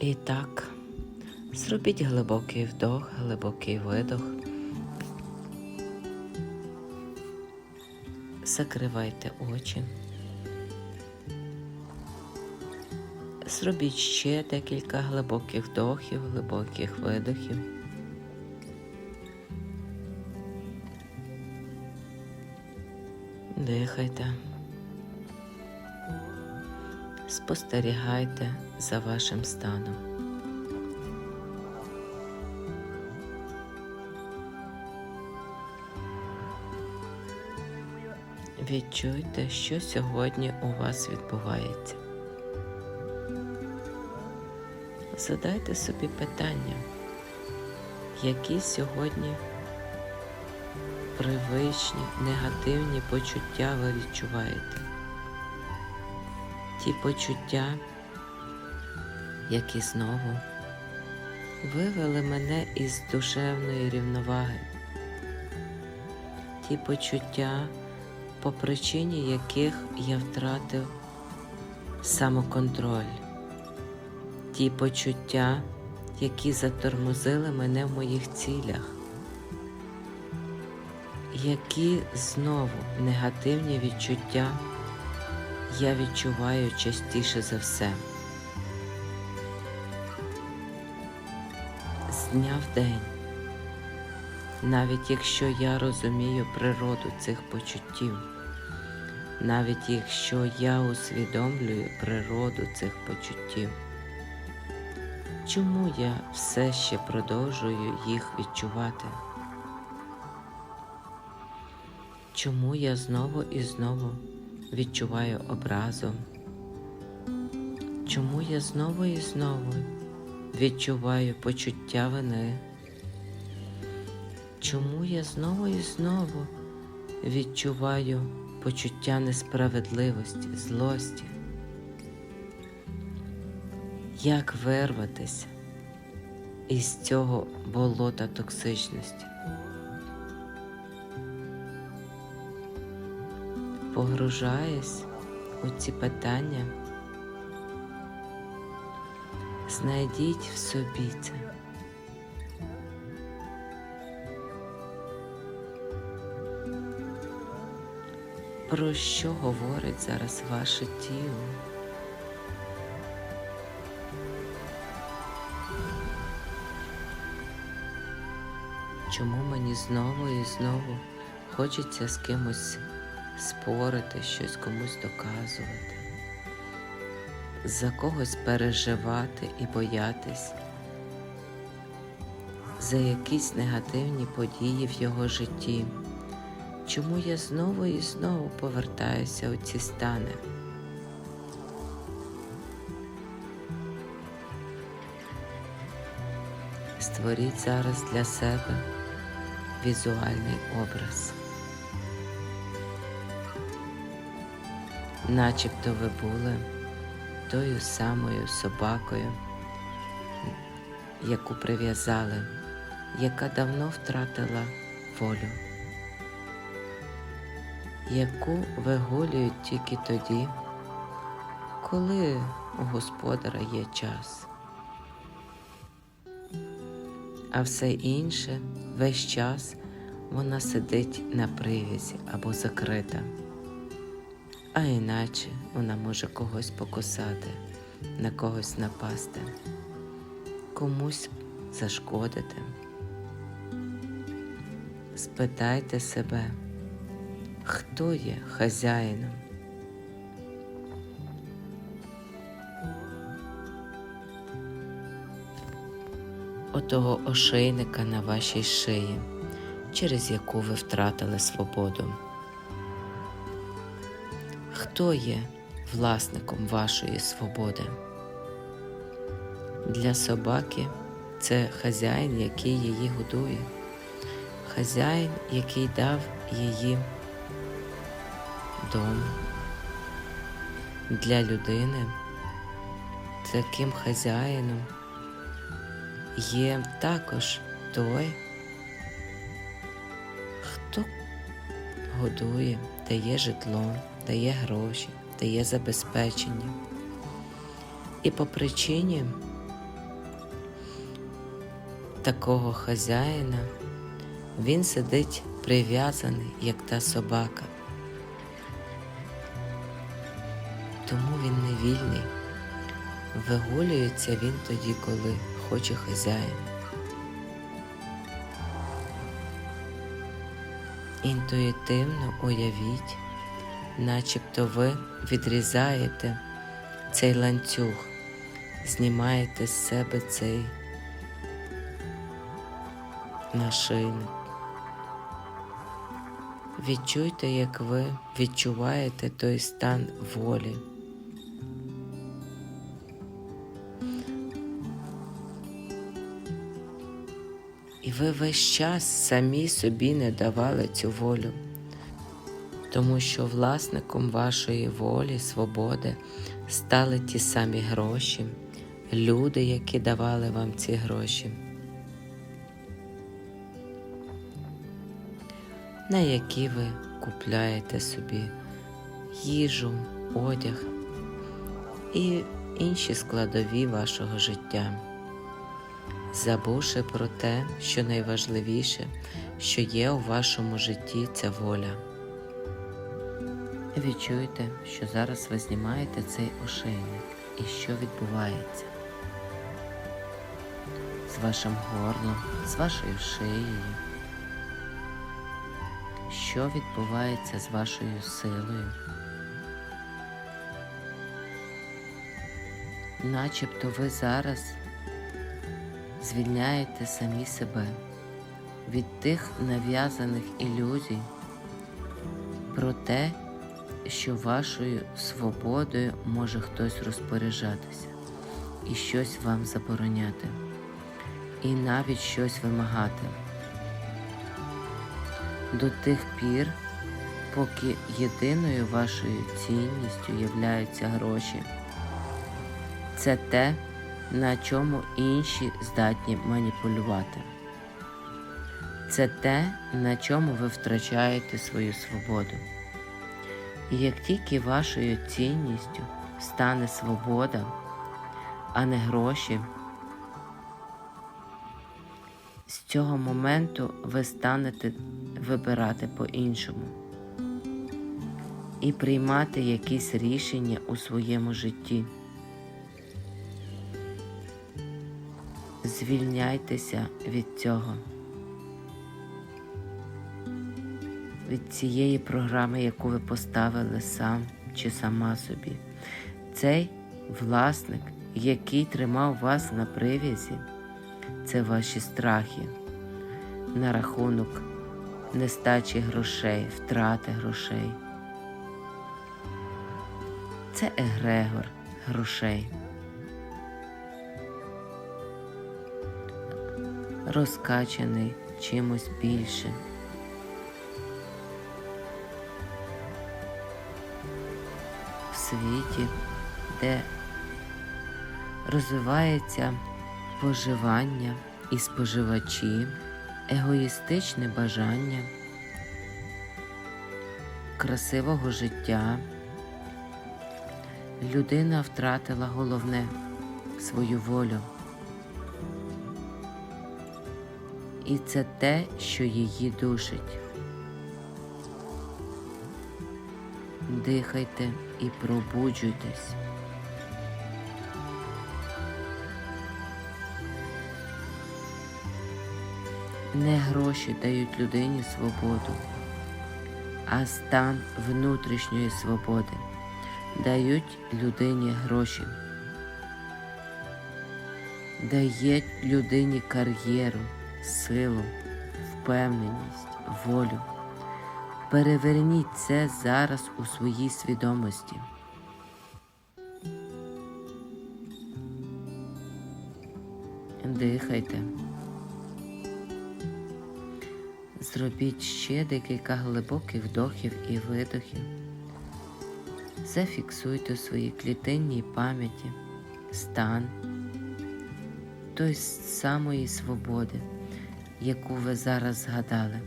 І так, зробіть глибокий вдох, глибокий видох. Закривайте очі. Зробіть ще декілька глибоких вдохів, глибоких видохів. Дихайте. Спостерігайте за вашим станом. Відчуйте, що сьогодні у вас відбувається. Задайте собі питання, які сьогодні привичні негативні почуття ви відчуваєте. Ті почуття, які знову вивели мене із душевної рівноваги. Ті почуття, по причині яких я втратив самоконтроль. Ті почуття, які затормозили мене в моїх цілях, які знову негативні відчуття я відчуваю частіше за все. З дня в день, навіть якщо я розумію природу цих почуттів, навіть якщо я усвідомлюю природу цих почуттів, чому я все ще продовжую їх відчувати? Чому я знову і знову відчуваю образу? Чому я знову і знову відчуваю почуття вини? Чому я знову і знову відчуваю почуття несправедливості, злості? Як вирватися із цього болота токсичності? Погружаясь у ці питання, знайдіть в собі це. Про що говорить зараз ваше тіло? Чому мені знову і знову хочеться з кимось спорити, щось комусь доказувати, за когось переживати і боятись, за якісь негативні події в його житті? Чому я знову і знову повертаюся у ці стани? Створіть зараз для себе візуальний образ. Начебто ви були тою самою собакою, яку прив'язали, яка давно втратила волю, яку вигулюють тільки тоді, коли у господара є час. А все інше весь час вона сидить на привязі або закрита а іначе вона може когось покусати, на когось напасти, комусь зашкодити. Спитайте себе, хто є хазяїном. Отого ошейника на вашій шиї, через яку ви втратили свободу. Хто є власником вашої свободи? Для собаки це хазяїн, який її годує, хазяїн, який дав її дом. Для людини таким хазяїном є також той, хто годує, дає житло, дає гроші, дає забезпечення. І по причині такого хазяїна, він сидить прив'язаний, як та собака. Тому він не вільний. Вигулюється він тоді, коли хоче хазяїн. Інтуїтивно уявіть, начебто ви відрізаєте цей ланцюг, знімаєте з себе цей нашийник. Відчуйте, як ви відчуваєте той стан волі. І ви весь час самі собі не давали цю волю, тому що власником вашої волі, свободи стали ті самі гроші, люди, які давали вам ці гроші, на які ви купляєте собі їжу, одяг і інші складові вашого життя забувши про те, що найважливіше, що є у вашому житті ця воля. Відчуйте, що зараз ви знімаєте цей ошейник і що відбувається з вашим горлом, з вашою шиєю, що відбувається з вашою силою. Начебто ви зараз звільняєте самі себе від тих нав'язаних ілюзій про те, що вашою свободою може хтось розпоряджатися і щось вам забороняти, і навіть щось вимагати. До тих пір, поки єдиною вашою цінністю являються гроші. Це те, на чому інші здатні маніпулювати. Це те, на чому ви втрачаєте свою свободу. І як тільки вашою цінністю стане свобода, а не гроші, з цього моменту ви станете вибирати по-іншому і приймати якісь рішення у своєму житті. Звільняйтеся від цього, від цієї програми, яку ви поставили сам чи сама собі. Цей власник, який тримав вас на прив'язі, це ваші страхи на рахунок нестачі грошей, втрати грошей. Це егрегор грошей. розкачаний чимось більшим. Світі, де розвивається поживання і споживачі, егоїстичне бажання красивого життя, людина втратила головне свою волю. і це те, що її душить. Дихайте і пробуджуйтесь. Не гроші дають людині свободу, а стан внутрішньої свободи дають людині гроші, дають людині кар'єру силу, впевненість, волю. Переверніть це зараз у своїй свідомості. Дихайте. Зробіть ще декілька глибоких вдохів і видохів. Зафіксуйте у своїй клітинній пам'яті стан той самої свободи яку ви зараз згадали.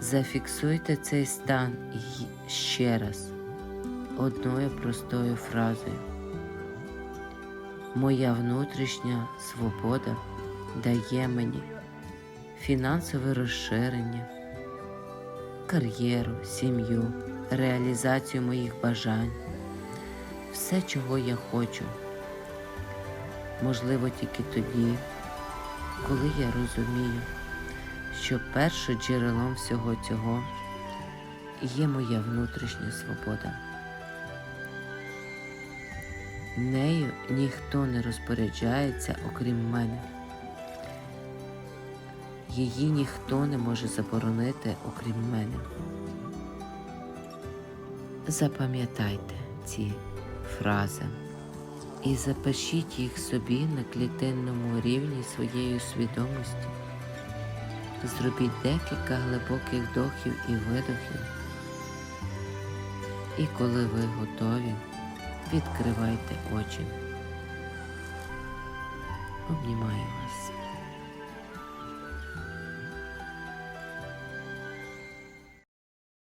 Зафіксуйте цей стан ще раз одною простою фразою. Моя внутрішня свобода дає мені фінансове розширення, кар'єру, сім'ю, реалізацію моїх бажань, все, чого я хочу. Можливо, тільки тоді, коли я розумію, що першим джерелом всього цього є моя внутрішня свобода. Нею ніхто не розпоряджається, окрім мене. Її ніхто не може заборонити, окрім мене. Запам'ятайте ці фрази і запишіть їх собі на клітинному рівні своєї свідомості. Зробіть декілька глибоких вдохів і видохів. І коли ви готові, відкривайте очі. Обнімаю вас.